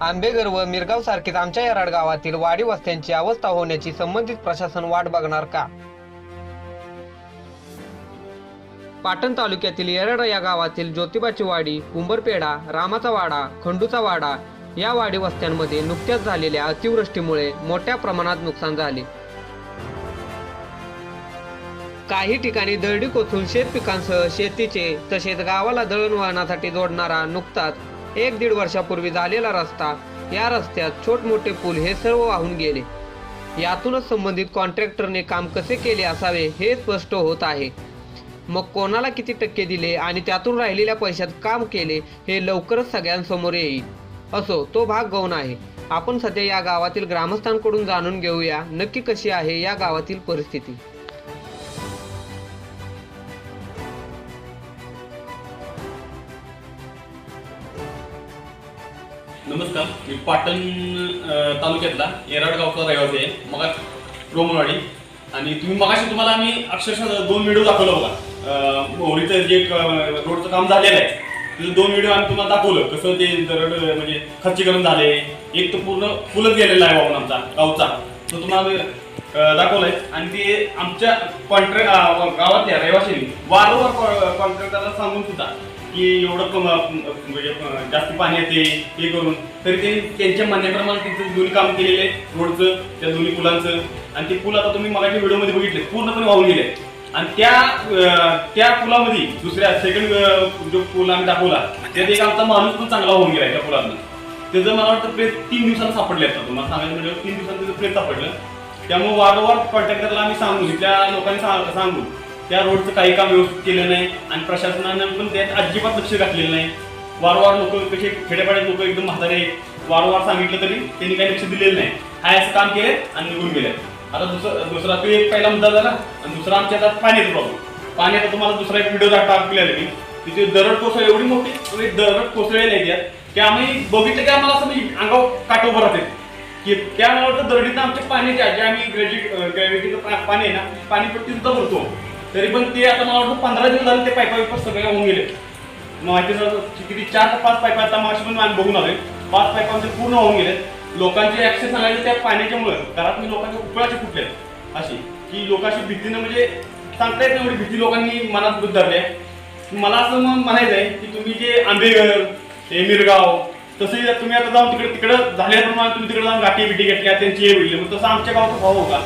आंबेघर व मिरगाव सारखीच आमच्या येराड गावातील वाडी वस्त्यांची अवस्था होण्याची संबंधित प्रशासन वाट बघणार का? पाटण तालुक्यातील येरड या गावातील ज्योतिबाची वाडी उंबरपेढा रामाचा वाडा खंडूचा वाडा या वाडी वस्त्यांमध्ये नुकत्याच झालेल्या अतिवृष्टीमुळे मोठ्या प्रमाणात नुकसान झाले. काही ठिकाणी दरडी कोसळून शेत पिकांसह शेतीचे तसेच गावाला दळणवळणासाठी जोडणारा नुकताच एक दीड वर्षापूर्वी झालेला रस्ता या रस्त्यात छोट मोठे पूल हे सर्व वाहून गेले. यातूनच संबंधित कॉन्ट्रॅक्टरने काम कसे केले असावे हे स्पष्ट होत आहे. मग कोणाला किती टक्के दिले आणि त्यातून राहिलेल्या पैशात काम केले हे लवकरच सगळ्यांसमोर येईल. असो तो भाग गौण आहे. आपण सध्या या गावातील ग्रामस्थांकडून जाणून घेऊया नक्की कशी आहे या गावातील परिस्थिती. नमस्कार मी पाटण तालुक्यातला येराड गावचा रहिवासी आहे. मग रोमनवाडी. आणि तुम्ही मगाशी तुम्हाला आम्ही अक्षरशः दोन व्हिडिओ दाखवलं होता मोहरीचं जे रोडचं काम झालेलं आहे तिथं दोन व्हिडिओ आम्ही तुम्हाला दाखवलं. कसं ते दरड म्हणजे खर्चीकरण झाले. एक तर पूर्ण फुलत गेलेला आहे बाबा आमचा गावचा. तो तुम्हाला आम्ही, अ, दाखवलाय. आणि ते आमच्या कॉन्ट्रॅक्ट गावातल्या रहिवाशांनी वारंवार कॉन्ट्रॅक्टरला सांगून सुद्धा की एवढं कम म्हणजे जास्त पाणी येते हे करून. तरी ते त्यांच्या म्हणण्याप्रमाणे तिथं दोन्ही काम केलेले रोडचं त्या दोन्ही पुलांचं. आणि ते पूल आता तुम्ही मगाच्या व्हिडिओमध्ये बघितले पूर्णपणे वाहून गेले आणि त्या त्या पुलामध्ये दुसऱ्या सेकंड जो पूल आम्ही दाखवला त्यात एक आमचा माणूस पण चांगला होऊन गेला त्या पुलांना त्याचं मला वाटतं प्रेत तीन दिवसांना सापडले आता. तुम्हाला सांगायचं म्हणजे तीन दिवसात त्याचं प्रेत सापडलं. त्यामुळे वारंवार कॉन्ट्रॅक्टरला आम्ही सांगू त्या लोकांनी सांगू त्या रोडचं काही काम व्यवस्थित केलं नाही आणि प्रशासनानं पण त्यात अजिबात लक्ष घातलेलं नाही. वारंवार लोक कसे खेड्यापाड्यात लोक एकदम म्हातारे वारंवार सांगितलं तरी त्यांनी काही लक्ष दिलेलं नाही. हाय असं काम केले आणि निघून गेले आता दुसरं दुसरा तो एक पहिला मुद्दा झाला आणि दुसरा आमच्या आता पाण्याचा प्रॉब्लेम पाण्याचा तुम्हाला दुसरा एक व्हिडिओ टाकलेला की तिथे दरड कोसळ एवढी मोठी म्हणजे दरड कोसळलेली आहे त्यात. की आम्ही बघितलं की आम्हाला असं म्हणजे अंगावर काट उभं राहते. की त्यामुळे मला आमच्या पाण्याच्या जे आम्ही ग्रॅज्युएट ग्रॅव्हिटीचं पा- पाणी आहे ना पाणीपट्टी सुद्धा भरतो. तरी पण ते आता मला वाटतं पंधरा दिवस झाले ते पायपा बिपा सगळे होऊन गेले. माहिती झालं किती चार ते पाच पायपा आता मागशी पण आम्ही बघून आलोय. पाच पायपा आमचे पूर्ण होऊन गेले लोकांचे ऍक्सेस सांगायचे त्या पाण्याच्यामुळे. घरात मी लोकांचे उकळाचे फुटले अशी की लोकांशी भीतीनं म्हणजे सांगता येत नाही एवढी भीती लोकांनी मनात धरली आहे. मला असं मग म्हणायचं आहे की तुम्ही जे आंबेघर हे मिरगाव तसे तुम्ही आता जाऊन तिकडे तिकडं झाल्याप्रमाणे तुम्ही तिकडे जाऊन गाठी बिटी घेतल्या त्यांची हे होईल. मग तसं आमच्या गावात भाऊ का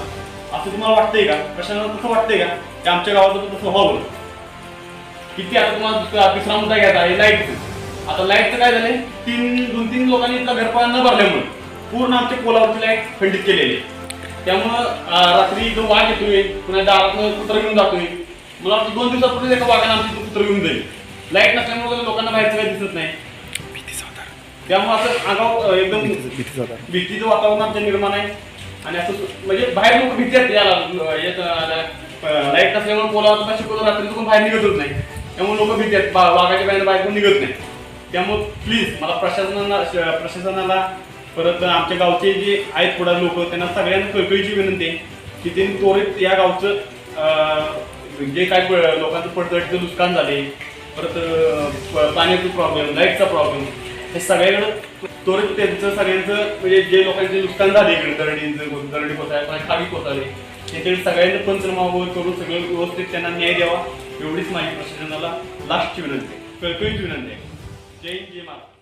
असं तुम्हाला वाटतंय का? प्रशासनाला तसं वाटतंय का? की आमच्या पण तसं व्हावं किती आता तुम्हाला दुसरा तिसरा मुद्दा घ्यायचा आहे लाईटचं आता लाईटचं काय झालंय? तीन दोन तीन लोकांनी इथला घरपाळा न भरल्यामुळे पूर्ण आमच्या पोलावरची लाइट खंडित केलेली आहे. त्यामुळं रात्री जो वाघ येतोय पुन्हा दारातनं कुत्र घेऊन जातोय. मला वाटतं दोन दिवसापूर्वी एका वाघानं आमची कुत्र घेऊन जाईल. लाइट नसल्यामुळे लोकांना बाहेरचं काही दिसत नाही. त्यामुळे असं आगाव एकदम भीतीचं वातावरण आमच्या निर्माण आहे. आणि असं म्हणजे बाहेर लोक भीती आहेत याला. लाइट नसल्यामुळे पोलावर शिकवतो रात्री पण बाहेर निघतच नाही. त्यामुळे लोक भीती आहेत. वाघाच्या बाहेर बाहेर पण निघत नाही. त्यामुळे प्लीज मला प्रशासनाला श- प्रशासनाला परत आमच्या गावचे जे आहेत पुढे लोक त्यांना सगळ्यांना कळकळीची विनंती आहे की त्यांनी त्वरित या गावचं जे काय लोकांचं पडतडीचं नुकसान झाले परत प- पाण्याचा प्रॉब्लेम लाईटचा प्रॉब्लेम हे सगळ्याकडं त्वरित त्यांचं सगळ्यांचं म्हणजे जे लोकांचे नुकसान झाले इकडे दरडीचं दरडी कोसळ्या किंवा खाली कोसळले त्याच्याकडे सगळ्यांचं पंचनामा करून सगळं व्यवस्थित त्यांना न्याय द्यावा एवढीच माझी प्रशासनाला लास्टची विनंती आहे. कळकळीची विनंती आहे. जय हिंद जय महाराज